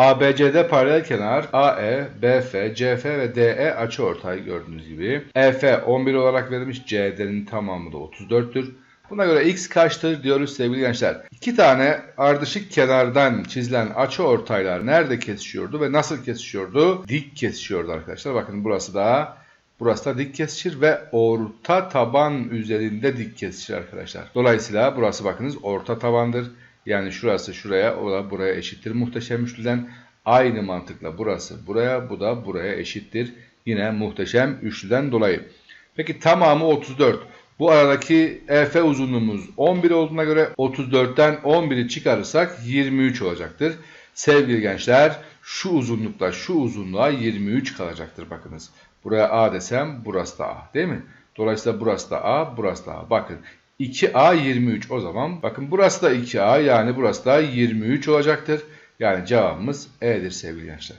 ABC'de paralel kenar AE, BF, CF ve DE açıortay gördüğünüz gibi. EF 11 olarak verilmiş. CD'nin tamamı da 34'tür. Buna göre x kaçtır diyoruz sevgili gençler. İki tane ardışık kenardan çizilen açı ortaylar nerede kesişiyordu ve nasıl kesişiyordu? Dik kesişiyordu arkadaşlar. Bakın burası da burası da dik kesişir ve orta taban üzerinde dik kesişir arkadaşlar. Dolayısıyla burası bakınız orta tabandır. Yani şurası şuraya, o da buraya eşittir muhteşem üçlüden. Aynı mantıkla burası buraya, bu da buraya eşittir. Yine muhteşem üçlüden dolayı. Peki tamamı 34. Bu aradaki EF uzunluğumuz 11 olduğuna göre 34'ten 11'i çıkarırsak 23 olacaktır. Sevgili gençler şu uzunlukla şu uzunluğa 23 kalacaktır bakınız. Buraya A desem burası da A değil mi? Dolayısıyla burası da A, burası da A. Bakın 2A 23 o zaman bakın burası da 2A yani burası da 23 olacaktır. Yani cevabımız E'dir sevgili gençler.